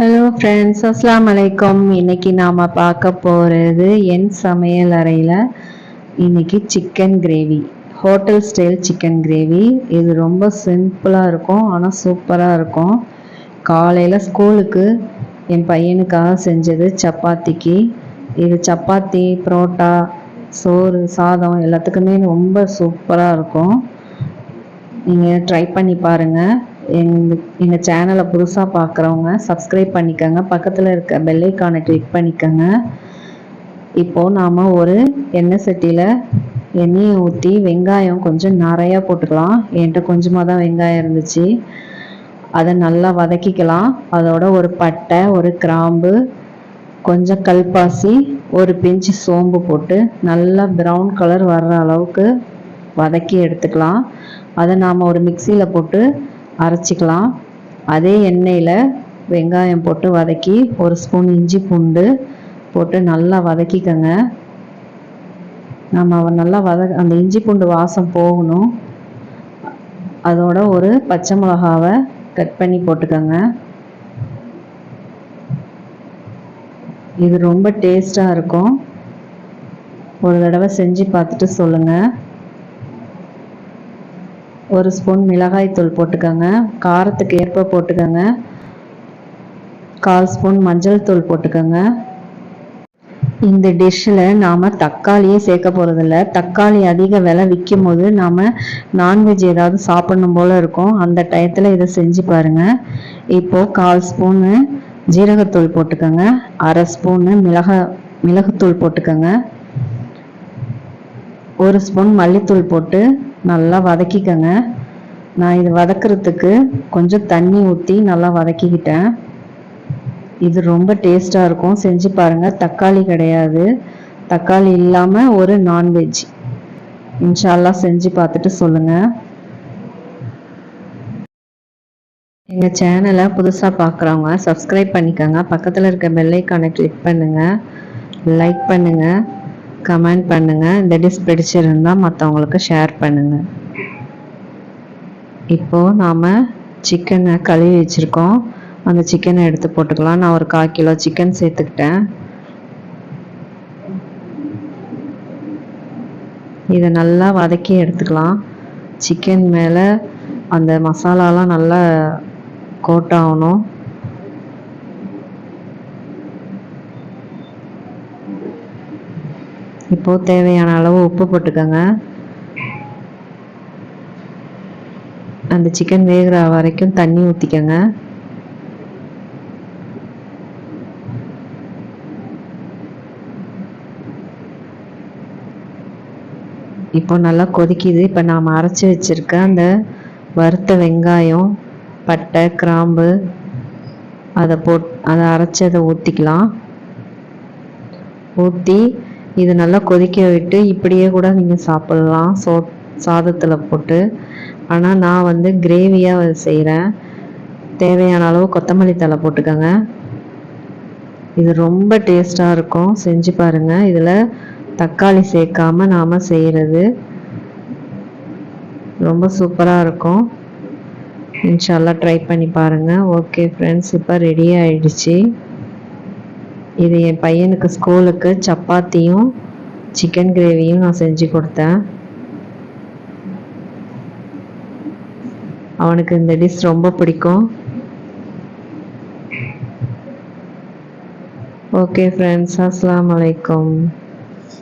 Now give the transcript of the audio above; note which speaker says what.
Speaker 1: Hello friends அஸ்லாம் வலைக்கம் இன்னைக்கு நாம் பார்க்க போகிறது என் சமையல் அறையில் இன்னைக்கு chicken gravy hotel style chicken gravy இது ரொம்ப சிம்பிளாக இருக்கும் ஆனால் சூப்பராக இருக்கும். காலையில் ஸ்கூலுக்கு என் பையனுக்காக செஞ்சது சப்பாத்திக்கு. இது சப்பாத்தி புரோட்டா சோறு சாதம் எல்லாத்துக்குமே ரொம்ப சூப்பராக இருக்கும். நீங்கள் ட்ரை பண்ணி பாருங்கள் எங்கள் எங்கள் சேனலை புதுசாக பார்க்குறவங்க சப்ஸ்கிரைப் பண்ணிக்கோங்க. பக்கத்தில் இருக்க பெல்லைக்கானை கிளிக் பண்ணிக்கோங்க. இப்போது நாம் ஒரு எண்ணெய் சட்டியில் எண்ணெயை ஊற்றி வெங்காயம் கொஞ்சம் நிறையா போட்டுக்கலாம். என்கிட்ட கொஞ்சமாக தான் வெங்காயம் இருந்துச்சு. அதை நல்லா வதக்கிக்கலாம். அதோட ஒரு பட்டை ஒரு கிராம்பு கொஞ்சம் கல்பாசி ஒரு பிஞ்சு சோம்பு போட்டு நல்லா ப்ரௌன் கலர் வர்ற அளவுக்கு வதக்கி எடுத்துக்கலாம். அதை நாம் ஒரு மிக்சியில் போட்டு அரைச்சிக்கலாம். அதே எண்ணெயில் வெங்காயம் போட்டு வதக்கி ஒரு ஸ்பூன் இஞ்சி பூண்டு போட்டு நல்லா வதக்கிக்கோங்க. நம்ம நல்லா வத அந்த இஞ்சி பூண்டு வாசம் போகணும். அதோட ஒரு பச்சை மிளகாவை கட் பண்ணி போட்டுக்கோங்க. இது ரொம்ப டேஸ்ட்டாக இருக்கும். ஒரு தடவை செஞ்சு பார்த்துட்டு சொல்லுங்கள் ஒரு ஸ்பூன் மிளகாய்த்தூள் போட்டுக்கோங்க. காரத்துக்கு ஏற்ப போட்டுக்கோங்க. கால் ஸ்பூன் மஞ்சள் தூள் போட்டுக்கோங்க. இந்த டிஷ்ஷில் நாம் தக்காளியே சேர்க்க போகிறதில்ல தக்காளி அதிக விலை விற்கும் போது நாம் நான்வெஜ் ஏதாவது சாப்பிடணும் போல் இருக்கும். அந்த டயத்தில் இதை செஞ்சு பாருங்கள் இப்போது கால் ஸ்பூனு ஜீரகத்தூள் போட்டுக்கோங்க. அரை ஸ்பூனு மிளகா மிளகுத்தூள் போட்டுக்கோங்க. ஒரு ஸ்பூன் மல்லித்தூள் போட்டு நல்லா வதக்கிக்கங்க. நான் இது வதக்கிறதுக்கு கொஞ்சம் தண்ணி ஊற்றி நல்லா வதக்கிக்கிட்டேன். இது ரொம்ப டேஸ்ட்டாக இருக்கும். செஞ்சு பாருங்கள் தக்காளி கிடையாது. தக்காளி இல்லாமல் ஒரு நான்வெஜ் இன்ஷால்லாம் செஞ்சு பார்த்துட்டு சொல்லுங்கள் எங்கள் சேனலை புதுசாக பார்க்குறவங்க சப்ஸ்கிரைப் பண்ணிக்கோங்க. பக்கத்தில் இருக்க பெல்லைக்கானை கிளிக் பண்ணுங்கள் லைக் பண்ணுங்கள் கமெண்ட் பண்ணுங்கள் இந்த டிஷ் பிடிச்சிருந்தால் மற்றவங்களுக்கு ஷேர் பண்ணுங்கள் இப்போது நாம் சிக்கனை கழுவி வச்சுருக்கோம். அந்த சிக்கனை எடுத்து போட்டுக்கலாம். நான் ஒரு கால் கிலோ சிக்கன் சேர்த்துக்கிட்டேன். இதை நல்லா வதக்கி எடுத்துக்கலாம். சிக்கன் மேலே அந்த மசாலாலாம் நல்லா கோட் ஆகணும். இப்போது தேவையான அளவு உப்பு போட்டுக்கோங்க. அந்த சிக்கன் வேகிற வரைக்கும் தண்ணி ஊற்றிக்கோங்க இப்போ நல்லா கொதிக்குது. இப்போ நாம் அரைச்சி வச்சுருக்க அந்த வறுத்த வெங்காயம் பட்டை கிராம்பு அதை போட் அதை அரைச்சி அதை ஊற்றிக்கலாம் ஊற்றி இது நல்லா கொதிக்க விட்டு இப்படியே கூட நீங்கள் சாப்பிட்லாம். சோ சாதத்தில் போட்டு. ஆனால் நான் வந்து கிரேவியாக செய்கிறேன் தேவையான அளவு கொத்தமல்லி தலை போட்டுக்கோங்க. இது ரொம்ப டேஸ்ட்டாக இருக்கும். செஞ்சு பாருங்கள் இதில் தக்காளி சேர்க்காம நாம் செய்கிறது ரொம்ப சூப்பராக இருக்கும். இன்ஷால்லாம் ட்ரை பண்ணி பாருங்கள் ஓகே ஃப்ரெண்ட்ஸ் இப்போ ரெடி ஆயிடுச்சு. இது என் பையனுக்கு ஸ்கூலுக்கு சப்பாத்தியும் சிக்கன் கிரேவியும் நான் செஞ்சு கொடுத்தேன். அவனுக்கு இந்த டிஷ் ரொம்ப பிடிக்கும். ஓகே ஃப்ரெண்ட்ஸ் அஸ்லாம் வலைக்கம்